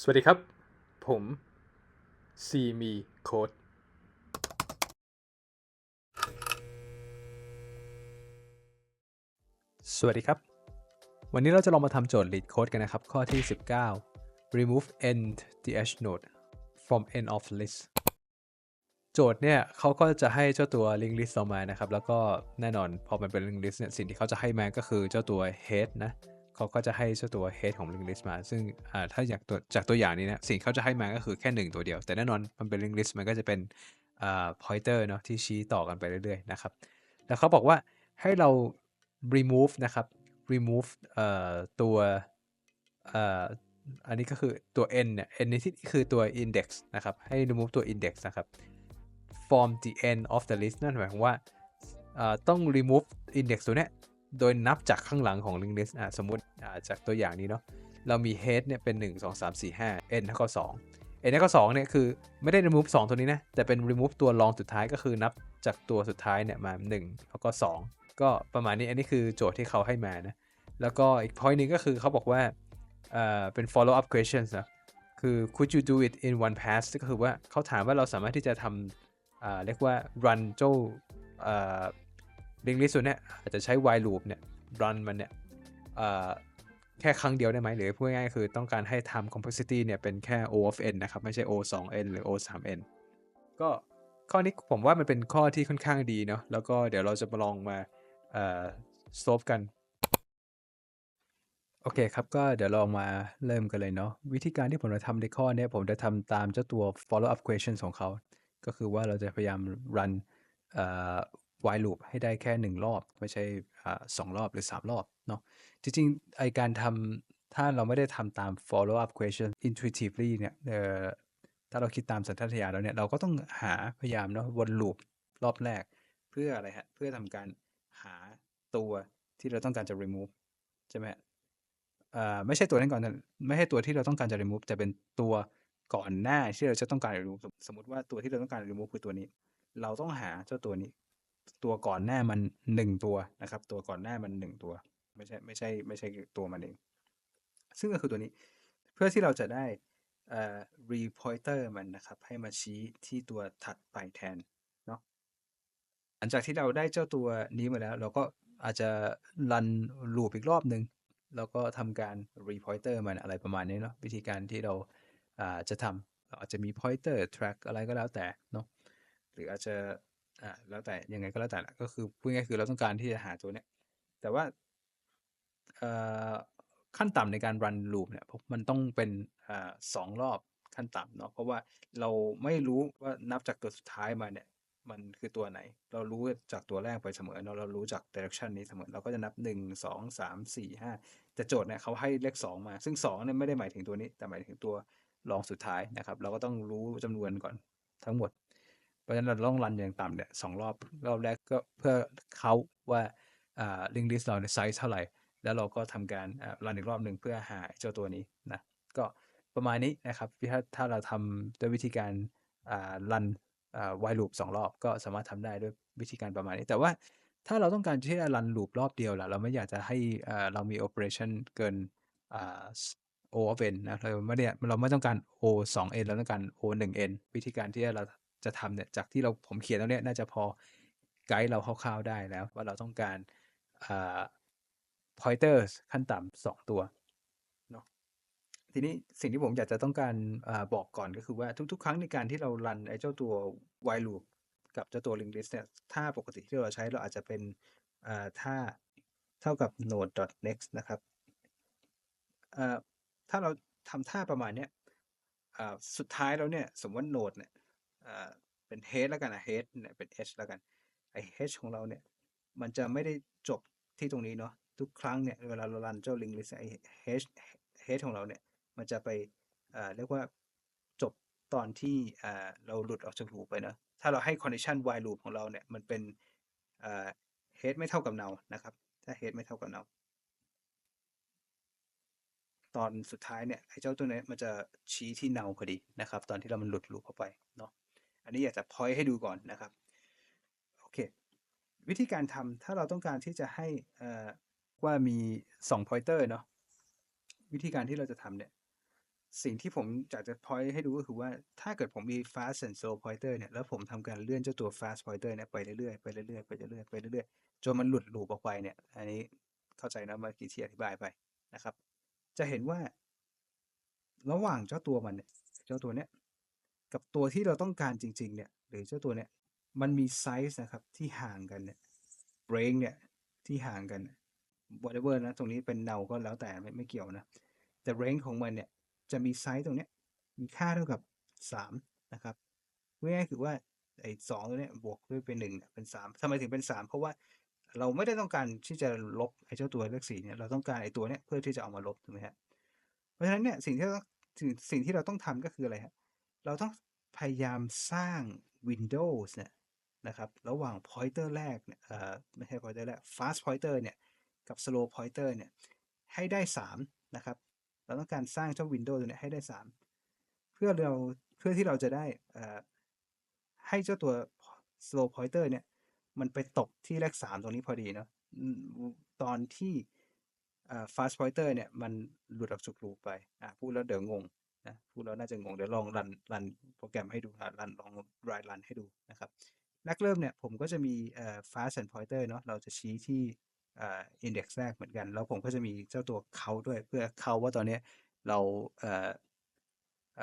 สวัสดีครับ ผมซีมีโค้ดสวัสดีครับ วันนี้เราจะลองมาทำโจทย์ lead code กันนะครับ ข้อที่ 19 remove end th node from end of list โจทย์เนี่ยเขาก็จะให้เจ้าตัว link list ออกมานะครับ แล้วก็แน่นอนพอมันเป็น link list เนี่ยสิ่งที่เขาจะให้มาก็คือเจ้าตัว head นะ เขาก็จะให้เจ้าตัว head ของ link list มา ซึ่งถ้าอยากตัวจากตัวอย่างนี้นะสิ่งเขาจะให้มาก็คือแค่ 1 ตัวเดียว แต่แน่นอนมันเป็น link list มันก็จะเป็น pointer เนาะที่ชี้ต่อกันไปเรื่อยๆนะครับ แล้วเขาบอกว่าให้เรา remove นะครับ remove ตัวอันนี้ก็คือตัว n เนี่ย n ในที่นี่คือตัว index นะครับ ให้ remove ตัว index นะครับ from the end of the list นั่นหมายความว่าต้อง remove index ตัวเนี้ย โดยนับจากข้างหลังของ link list อะสมมติอ่าจากตัวอย่างนี้เนาะเรามี head เนี่ยเป็น 1 2 3 4 5 n เท่ากับ2 n เท่ากับ2เนี่ยคือไม่ได้ remove 2 ตัวนี้นะ แต่เป็น remove ตัวรองสุดท้ายก็คือนับจากตัวสุดท้ายเนี่ยมา 1 แล้วก็ 2 ก็ประมาณนี้อันนี้คือโจทย์ที่เขาให้มานะ แล้วก็อีก point หนึงก็คือเขาบอกว่าเอ่อเป็น follow up questions นะคือ could you do it in one pass ก็คือว่าเขาถามว่าเราสามารถที่จะทำอ่าเรียกว่า run เจ้า อ่า link list ตัวเนี้ยอาจจะใช้ while loop เนี่ย run มันเนี่ยแค่ครั้งเดียวได้ไหมหรือพูดง่ายๆคือต้องการให้ time complexity เนี่ยเป็นแค่ o of n นะครับ ไม่ใช่ o 2 n หรือ o 3 n ก็ข้อนี้ผมว่ามันเป็นข้อที่ค่อนข้างดีเนาะแล้วก็เดี๋ยวเราจะมาลองมาเอ่อ solve กัน โอเคครับ ก็เดี๋ยวเรามาเริ่มกันเลยเนาะวิธีการที่ผมจะทำในข้อเนี้ยผมจะทำตามเจ้าตัว follow up question ของเขา ก็คือว่าเราจะพยายาม run เอ่อ while loop ให้ได้แค่หนึ่งรอบ ไม่ใช่สองรอบหรือสามรอบเนาะจริงๆไอการทำถ้าเราไม่ได้ทำตาม follow up question intuitively เนี่ยถ้าเราคิดตามสัญชาตญาณแล้วเนี่ยเราก็ต้องหาพยายามเนาะวน loop รอบแรก เพื่ออะไรฮะ เพื่อทำการหาตัวที่เราต้องการจะ remove ใช่ไหมอ่อไม่ใช่ตัวนั้นก่อนนะไม่ใช่ตัวที่เราต้องการจะ remove แต่เป็นตัวก่อนหน้าที่เราจะต้องการ remove สมมติว่าตัวที่เราต้องการ remove คือตัวนี้ เราต้องหาเจ้าตัวนี้ ตัวก่อนหน้ามันหนึ่งตัวนะครับ ตัวก่อนหน้ามันหนึ่งตัว ไม่ใช่ไม่ใช่ไม่ใช่ตัวมันเอง ซึ่งก็คือตัวนี้ เพื่อที่เราจะได้เอ่อ repointer มันนะครับ ให้มาชี้ที่ตัวถัดไปแทนเนาะหลังจากที่เราได้เจ้าตัวนี้มาแล้ว เราก็อาจจะรันลูปอีกรอบหนึ่งแล้วก็ทำการ repointer มันอะไรประมาณนี้เนาะวิธีการที่เราอาจะทำเราอาจจะมี pointer track อะไรก็แล้วแต่เนาะหรืออาจจะ อ่าแล้วแต่ยังไงก็แล้วแต่ละก็คือพูดง่ายๆคือเราต้องการที่จะหาตัวเนี้ยแต่ว่าเอ่อขั้นต่ำในการ run loop เนี่ยมันต้องเป็นอ่าสองรอบขั้นต่ำเนาะเพราะว่าเราไม่รู้ว่านับจากตัวสุดท้ายมาเนี่ยมันคือตัวไหน เรารู้จากตัวแรกไปเสมอเนาะเรารู้จาก direction นี้เสมอ เราก็จะนับ 1 2 3 4 5 แต่โจทย์เนี่ยเขาให้เลข 2 มา ซึ่ง2เนี่ยไม่ได้หมายถึงตัวนี้ แต่หมายถึงตัวรองสุดท้ายนะครับ เราก็ต้องรู้จำนวนก่อนทั้งหมด เพราะฉะนั้นเราต้องรันอย่างต่ำเนี่ยสองรอบรอบแรกก็เพื่อเขาว่าอ่า link list เราในไซส์เท่าไหร่ แล้วเราก็ทำการรันอีกรอบหนึ่งเพื่อหาเจ้าตัวนี้นะก็ประมาณนี้นะครับถ้าถ้าเราทำด้วยวิธีการรันอ่า while loop สองรอบก็สามารถทำได้ด้วยวิธีการประมาณนี้ แต่ว่าถ้าเราต้องการที่จะรัน loop รอบเดียวล่ะเราไม่อยากจะให้เรามี operation เกินอ่า o of n นะเราไม่ได้เราไม่ต้องการ o 2 n เราต้องการ o 1 n วิธีการที่เรา จะทำเนี่ยจากที่เราผมเขียนแล้วเนี่ยน่าจะพอไกด์เราคร่าวๆได้แล้ว ว่าเราต้องการอ่า pointers ขั้นต่ำสองตัวเนาะทีนี้สิ่งที่ผมอยากจะต้องการอาบอกก่อนก็คือว่าทุก ๆ ครั้งในการที่เรารันไอ้เจ้าตัว while loop กับเจ้าตัว link list เนี่ยถ้าปกติที่เราใช้เราอาจจะเป็นอ่าถ้าเท่ากับ node next นะครับอ่าถ้าเราทำท่าประมาณเนี้ยอ่าสุดท้ายแล้วเนี่ยสมมติว่า node เนี่ย เป็น head แล้วกันนะ head เนี่ยเป็น h แล้วกันไอ้ h ของเราเนี่ยมันจะไม่ได้จบที่ตรงนี้เนาะทุกครั้งเนี่ยเวลาเรารันเจ้า link list ไอ้ h h ของเราเนี่ยมันจะไปเรียกว่าจบตอนที่เราหลุดออกจาก loop ไปเนาะถ้าเราให้ condition while loop ของเราเนี่ยมันเป็น head ไม่เท่ากับ null นะครับ ถ้า head ไม่เท่ากับ null ตอนสุดท้ายเนี่ยไอ้เจ้าตัวเนี้ยมันจะชี้ที่ null พอดีนะครับ ตอนที่เรามันหลุด loop เข้าไปเนาะ อันนี้อยากจะ point ให้ดูก่อนนะครับโอเควิธีการทำถ้าเราต้องการที่จะให้อ่าว่ามี2 pointer เนาะวิธีการที่เราจะทำเนี่ยสิ่งที่ผมอยากจะ point ให้ดูก็คือว่าถ้าเกิดผมมี fast and slow pointer เนี่ยแล้วผมทำการเลื่อนเจ้าตัว fast pointer เนี่ยไปเรื่อยๆไปเรื่อยๆไปเรื่อยๆไปเรื่อยๆจนมันหลุด loop ออกไปเนี่ยอันนี้เข้าใจนะเมื่อกี้ที่อธิบายไปนะครับ จะเห็นว่า ระหว่างเจ้าตัวมันเนี่ยเจ้าตัวเนี้ย กับตัวที่เราต้องการจริง ๆ เนี่ย หรือเจ้าตัวเนี้ยมันมีไซซ์นะครับที่ห่างกันเนี่ย range เนี่ย ที่ห่างกัน whatever นะ ตรงนี้เป็นเนาก็แล้วแต่ไม่ไม่เกี่ยวนะ แต่ range ของมันเนี่ย จะมีไซซ์ตรงเนี้ย มีค่าเท่ากับ 3 นะครับง่ายๆคือว่าไอ้สองตัวเนี้ยบวกด้วยเป็น1เนี่ยเป็น3ทำไมถึงเป็น3เพราะว่าเราไม่ได้ต้องการที่จะลบไอ้เจ้าตัวเลข4เนี่ยเราต้องการไอ้ตัวเนี้ยเพื่อที่จะเอามาลบถูกไหมครับเพราะฉะนั้นเนี่ยสิ่งที่สิ่งสิ่งที่เราต้องทำก็คืออะไรครับ เราต้องพยายามสร้าง Windows เนี่ยนะครับระหว่าง pointer แรกเนี่ยเอ่อไม่ใช่ pointer แรก fast pointer เนี่ยกับ slow pointer เนี่ยให้ได้ 3 นะครับ เราต้องการสร้างเจ้า Windows ตัวเนี้ยให้ได้ 3 เพื่อเราเพื่อที่เราจะได้ให้เจ้าตัว slow pointer เนี่ยมันไปตกที่เลข 3 ตรงนี้พอดีเนาะตอนที่เอ่อ fast pointer เนี่ยมันหลุดออกจากลูปไป อะพูดแล้วเดี๋ยวงง นะพูดแล้วน่าจะงงเดี๋ยวลองรันรันโปรแกรมให้ดูอะรันลองรายรันให้ดูนะครับแรกเริ่มเนี่ยผมก็จะมีเอ่อ fast and pointer เนาะเราจะชี้ที่เอ่อ index แรกเหมือนกัน แล้วผมก็จะมีเจ้าตัว count ด้วยเพื่อ count ว่าตอนนี้เราเอ่อ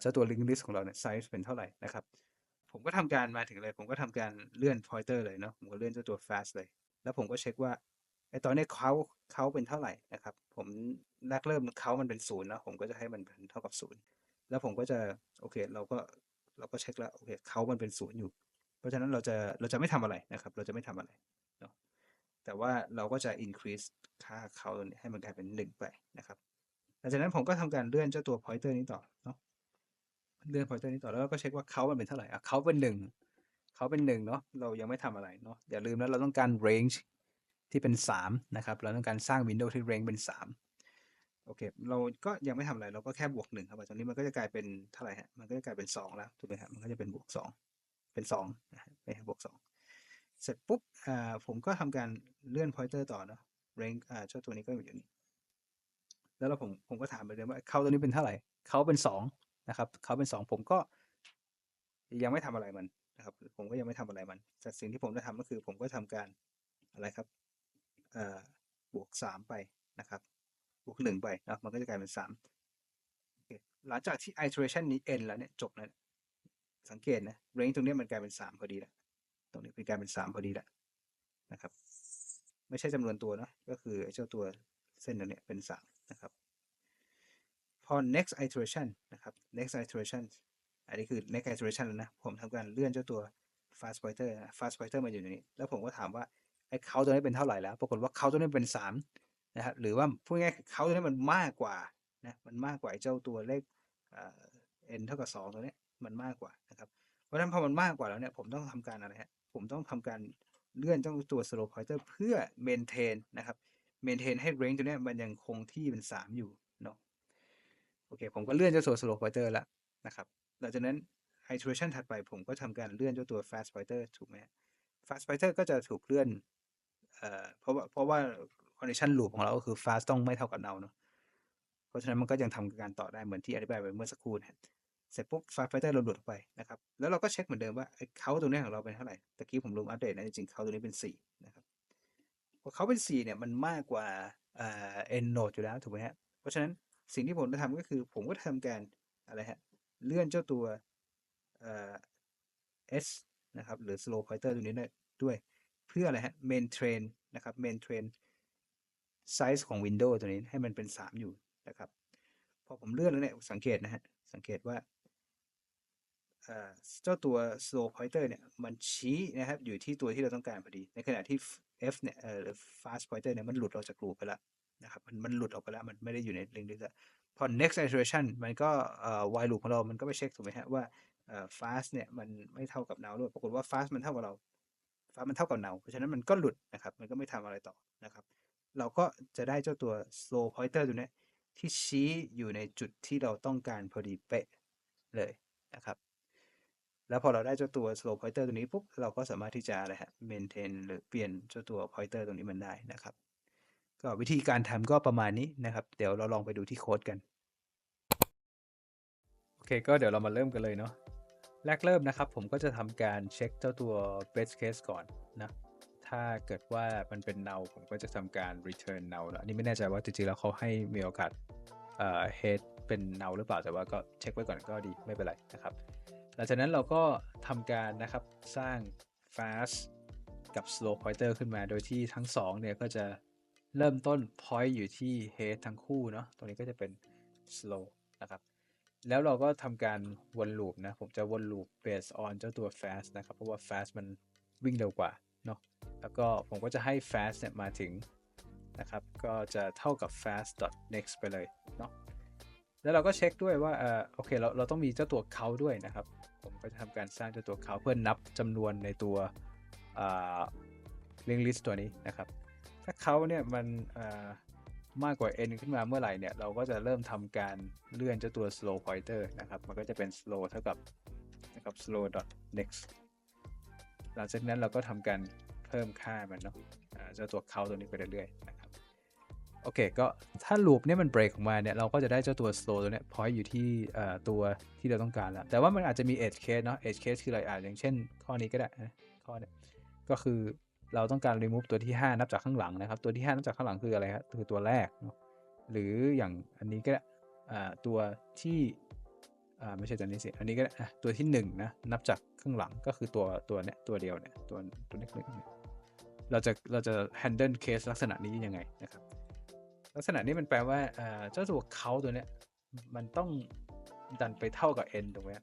เจ้าตัว link list ของเราเนี่ย size เป็นเท่าไหร่นะครับผมก็ทำการมาถึงเลย ผมก็ทำการเลื่อน pointer เลยเนาะผมก็เลื่อนเจ้าตัว fast เลย แล้วผมก็เช็คว่าไอ้ตอนนี้ย count count เป็นเท่าไหร่นะครับ ผมแรกเริ่ม count มันเป็นศูนย์นะผมก็จะให้มันเป็นเท่ากับศูนย์ แล้วผมก็จะโอเค เราก็เราก็เช็คแล้วโอเค count มันเป็นศูนย์อยู่ เพราะฉะนั้นเราจะเราจะไม่ทำอะไรนะครับ เราจะไม่ทำอะไรเนาะแต่ว่าเราก็จะ increase ค่าเขาให้มันกลายเป็นหนึ่งไปนะครับหลังจากนั้นผมก็ทำการเลื่อนเจ้าตัว pointer นี้ต่อเนาะเลื่อน pointer นี้ต่อแล้วก็เช็คว่าเขามันเป็นเท่าไหร่อะเขาเป็นหนึ่งเขาเป็นหนึ่งเนาะเรายังไม่ทำอะไรเนาะอย่าลืมนะเราต้องการ range ที่เป็นสามนะครับ เราต้องการสร้าง window ที่ range เป็นสาม โอเค เราก็ยังไม่ทำอะไร เราก็แค่บวกหนึ่งครับตอนนี้มันก็จะกลายเป็นเท่าไหร่ฮะ มันก็จะกลายเป็นสองแล้วถูกไหมครับมันก็จะเป็นบวกสองเป็นสองนะฮะไม่ใช่บวกสองเสร็จปุ๊บอ่าผมก็ทำการเลื่อน pointer ต่อเนาะ range อ่าเจ้าตัวนี้ก็อยู่นี่แล้วเราผมผมก็ถามไปเลยว่าเขาตัวนี้เป็นเท่าไหร่เขาเป็นสองนะครับเขาเป็นสองผมก็ยังไม่ทำอะไรมันนะครับผมก็ยังไม่ทำอะไรมันแต่สิ่งที่ผมจะทำก็คือผมก็ทำการอะไรครับเอ่อบวกสามไปนะครับ บวกหนึ่งไปนะมันก็จะกลายเป็นสามหลังจากที่ iteration นี้ end แล้วเนี่ยจบแล้วสังเกตนะ range ตรงนี้มันกลายเป็นสามพอดีแล้วตรงนี้เป็นกลายเป็นสามพอดีแล้วนะครับ ไม่ใช่จำนวนตัวนะก็คือเจ้าตัวเส้นตรงเนี้ยเป็นสามนะครับพอ next iteration นะครับ next iteration อันนี้คือ next iteration แล้วนะ ผมทำการเลื่อนเจ้าตัว fast pointer นะ fast pointer มาอยู่ในนี้ แล้วผมก็ถามว่าไอ้เขาตัวนี้เป็นเท่าไหร่แล้ว ปรากฏว่าเขาตัวนี้เป็นสาม นะครับหรือว่าพูดง่ายๆเขาตัวนี้มันมากกว่านะมันมากกว่าเจ้าตัวเลขเอ่อ n เท่ากับสองตัวนี้มันมากกว่านะครับเพราะฉะนั้นพอมันมากกว่าแล้วเนี่ยผมต้องทำการอะไรฮะผมต้องทำการเลื่อนเจ้าตัว slow pointer เพื่อ maintain นะครับ maintain ให้ range ตัวนี้มันยังคงที่เป็นสามอยู่เนาะโอเคผมก็เลื่อนเจ้าตัว slow pointer แล้วนะครับหลังจากนั้น iteration ถัดไปผมก็ทำการเลื่อนเจ้าตัว fast pointer ถูกไหม fast pointer ก็จะถูกเลื่อนเอ่อเพราะว่าเพราะว่า condition loop ของเราก็คือ fast ต้องไม่เท่ากับ null เนาะเพราะฉะนั้นมันก็ยังทำการต่อได้เหมือนที่อธิบายไปเมื่อสักครู่นะเสร็จปุ๊บ fast fighter เราหลุดออกไปนะครับ แล้วเราก็เช็คเหมือนเดิมว่าเขาตัวนี้ของเราเป็นเท่าไหร่ตะกี้ผมลืมอัปเดตนะจริงๆเขาตัวนี้เป็นสี่นะครับพอเขาเป็นสี่เนี่ยมันมากกว่าเอ่อ n node อยู่แล้วถูกไหมฮะเพราะฉะนั้นสิ่งที่ผมจะทำก็คือผมก็ทำการอะไรฮะเลื่อนเจ้าตัวเอ่อ s นะครับหรือ slow pointer ตัวนี้ด้วย เพื่ออะไรฮะ maintain นะครับ maintain size ของ window ตัวนี้ให้มันเป็นสามอยู่นะครับ พอผมเลื่อนแล้วเนี่ยสังเกตนะฮะ สังเกตว่าเจ้าตัว slow pointer เนี่ยมันชี้นะครับอยู่ที่ตัวที่เราต้องการพอดี ในขณะที่ f เนี่ยหรือ fast pointer เนี่ยมันหลุดออกจาก loop ไปแล้วนะครับมันมันหลุดออกไปแล้ว มันไม่ได้อยู่ใน link list แล้วพอ next iteration มันก็ while loop ของเรา มันก็ไปเช็คถูกไหมฮะว่า fast เนี่ยมันไม่เท่ากับ null ด้วยปรากฏว่า fast มันเท่ากับเรา fast มันเท่ากับ null เพราะฉะนั้นมันก็หลุดนะครับ มันก็ไม่ทำอะไรต่อนะครับ เราก็จะได้เจ้าตัว slow pointer ตัวนี้ที่ชี้อยู่ในจุดที่เราต้องการพอดีเป๊ะเลยนะครับ แล้วพอเราได้เจ้าตัว slow pointer ตัวนี้ปุ๊บเราก็สามารถที่จะอะไรฮะ maintain หรือเปลี่ยนเจ้าตัว pointer ตรงนี้มันได้นะครับ ก็วิธีการทำก็ประมาณนี้นะครับ เดี๋ยวเราลองไปดูที่โค้ดกันโอเค ก็เดี๋ยวเรามาเริ่มกันเลยเนาะแรกเริ่มนะครับ ผมก็จะทำการเช็คเจ้าตัว best case ก่อนนะ ถ้าเกิดว่ามันเป็น null ผมก็จะทำการ return null นะอันนี้ไม่แน่ใจว่าจริงๆแล้วเขาให้มีโอกาสเอ่อ head เป็น null หรือเปล่าแต่ว่าก็เช็คไว้ก่อนก็ดีไม่เป็นไรนะครับ หลังจากนั้นเราก็ทำการนะครับสร้าง fast กับ slow pointer ขึ้นมา โดยที่ทั้งสองเนี่ยก็จะเริ่มต้น point อยู่ที่ head ทั้งคู่เนาะตรงนี้ก็จะเป็น slow นะครับแล้วเราก็ทำการวนลูปนะ ผมจะวนลูป based on เจ้าตัว fast นะครับ เพราะว่า fast มันวิ่งเร็วกว่าเนาะ แล้วก็ผมก็จะให้ fast เนี่ยมาถึงนะครับ ก็จะเท่ากับ fast next ไปเลยเนาะแล้วเราก็เช็คด้วยว่าเออโอเคเราเราต้องมีเจ้าตัว count ด้วยนะครับ ผมก็จะทำการสร้างเจ้าตัว count เพื่อนับจำนวนในตัวอ่า link list ตัวนี้นะครับ ถ้าเขาเนี่ยมันมากกว่า n ขึ้นมาเมื่อไหร่เนี่ยเราก็จะเริ่มทำการเลื่อนเจ้าตัว slow pointer นะครับ มันก็จะเป็น slow เท่ากับนะครับ slow dot next หลังจากนั้นเราก็ทำการ พิ่มค่ามันเนาะเจ้าตัว count ตัวนี้ไปเรื่อยๆนะครับโอเคก็ถ้า loop เนี่ยมัน break ออกมาเนี่ยเราก็จะได้เจ้าตัว slow ตัวเนี้ย point อยู่ที่ตัวที่เราต้องการแล้ว แต่ว่ามันอาจจะมี edge case เนาะ edge case คืออะไรอ่าอย่างเช่น ข้อนี้ก็ได้นะข้อเนี้ยก็คือเราต้องการ remove ตัวที่ 5 นับจากข้างหลังนะครับ ตัวที่ 5 นับจากข้างหลังคืออะไรครับคือตัวแรกเนาะหรืออย่างอันนี้ก็ได้ตัวที่ไม่ใช่ตัวนี้สิอันนี้ก็ได้ตัวที่1นะนับจากข้างหลังก็คือตัวตัวเนี้ยตัวเดียวเนี่ยตัวตัวเลขหนึ่งเนี่ย เราจะเราจะ handle case ลักษณะนี้ยังไงนะครับ ลักษณะนี้มันแปลว่าเจ้าตัวเขาตัวเนี้ยมันต้องดันไปเท่ากับ n ตรงเนี้ย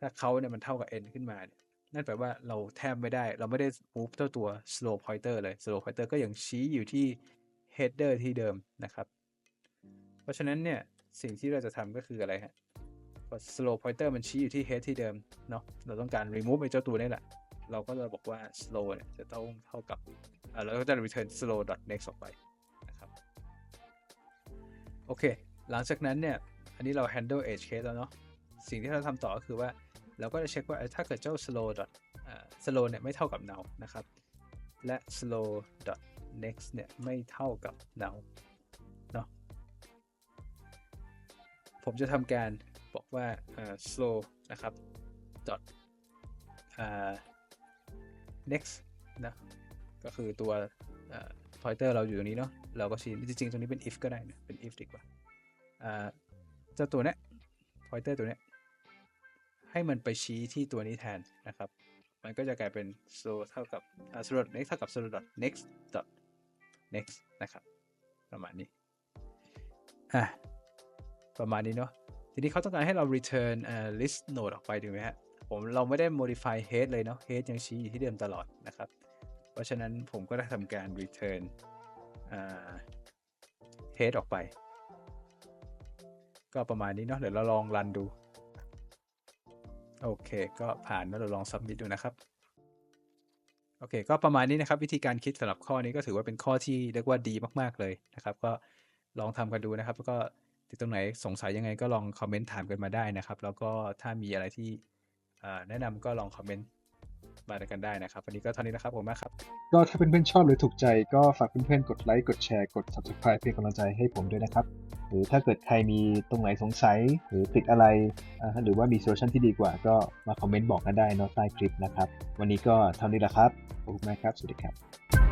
ถ้าเขาเนี่ยมันเท่ากับ n ขึ้นมาเนี่ยนั่นแปลว่าเราแทบไม่ได้ เราไม่ได้ move เจ้าตัว slow pointer เลย slow pointer ก็ยังชี้อยู่ที่ header ที่เดิมนะครับ เพราะฉะนั้นเนี่ยสิ่งที่เราจะทำก็คืออะไรฮะ slow pointer มันชี้อยู่ที่ head ที่เดิมเนาะเราต้องการ remove ไอ้เจ้าตัวนี้แหละ เราก็จะบอกว่า slow เนี่ยจะต้องเท่ากับอ่าเราก็จะ return slow dot next ออกไปนะครับโอเค หลังจากนั้นเนี่ย อันนี้เรา handle edge case แล้วเนาะสิ่งที่เราทำต่อก็คือว่า เราก็จะเช็คว่าถ้าเกิดเจ้า slow dot slow เนี่ยไม่เท่ากับ null นะครับ และ slow dot next เนี่ยไม่เท่ากับ null เนาะผมจะทำการบอกว่า slow นะครับ dot next นะก็คือตัวอ่า pointer เราอยู่ตรงนี้เนาะเราก็ชี้จริงๆ ตรงนี้เป็น if ก็ได้นะเป็น if ดีกว่าเจ้าตัวเนี้ย pointer ตัวเนี้ยให้มันไปชี้ที่ตัวนี้แทนนะครับ มันก็จะกลายเป็น so เท่ากับ so dot next เท่ากับ so dot next dot next นะครับ ประมาณนี้อะประมาณนี้เนาะทีนี้เขาต้องการให้เรา return list node ออกไปถูกไหมฮะ ผมเราไม่ได้ modify head เลยเนาะ head ยังชี้อยู่ที่เดิมตลอดนะครับ เพราะฉะนั้นผมก็ได้ทำการ return head ออกไป ก็ประมาณนี้เนาะเดี๋ยวเราลองรันดู โอเค ก็ผ่านแล้วเราลอง submit ดูนะครับโอเค ก็ประมาณนี้นะครับ วิธีการคิดสำหรับข้อนี้ก็ถือว่าเป็นข้อที่เรียกว่าดีมาก ๆ เลยนะครับ ก็ลองทำกันดูนะครับ แล้วก็ติดตรงไหนสงสัยยังไงก็ลองคอมเมนต์ถามกันมาได้นะครับ แล้วก็ถ้ามีอะไรที่ แนะนำก็ลองคอมเมนต์มากันได้นะครับ วันนี้ก็เท่านี้นะครับผมมากครับ ก็ถ้าเพื่อนๆชอบหรือถูกใจก็ฝากเพื่อนๆกดไลค์กดแชร์กด subscribe เป็นกำลังใจให้ผมด้วยนะครับ หรือถ้าเกิดใครมีตรงไหนสงสัย หรือติดอะไร หรือว่ามีโซลูชันที่ดีกว่า ก็มาคอมเมนต์บอกกันได้เนอะใต้คลิปนะครับ วันนี้ก็เท่านี้แหละครับขอบคุณมากครับ สวัสดีครับ